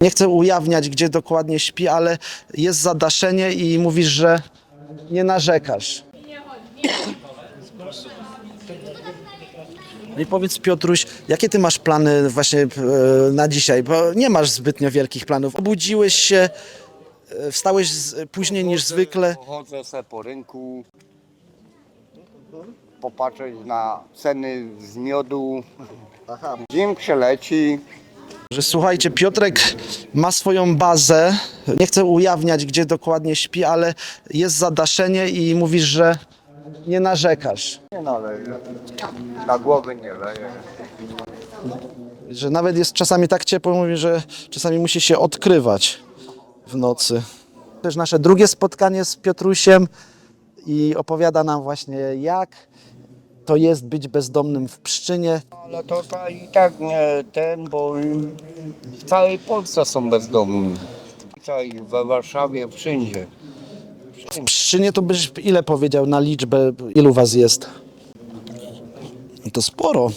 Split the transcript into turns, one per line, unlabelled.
Nie chcę ujawniać, gdzie dokładnie śpi, ale jest zadaszenie i mówisz, że nie narzekasz. No i powiedz Piotruś, jakie ty masz plany właśnie e, na dzisiaj? Bo nie masz zbytnio wielkich planów. Obudziłeś się, e, wstałeś z, później niż zwykle.
Chodzę se po rynku, popatrzeć na ceny z miodu. Dzień przeleci,
Że słuchajcie, Piotrek ma swoją bazę. Nie chcę ujawniać, gdzie dokładnie śpi, ale jest zadaszenie i mówisz, że nie narzekasz.
nie naleje. Na głowę nie leje.
Że nawet jest czasami tak ciepło, mówi, że czasami musi się odkrywać w nocy. Też nasze drugie spotkanie z Piotrusiem i opowiada nam właśnie jak to jest być bezdomnym w Pszczynie.
Ale to i tak nie ten, bo w całej Polsce są bezdomni. Tutaj we Warszawie, wszędzie.
W Pszczynie to byś ile powiedział na liczbę, ilu was jest? To sporo.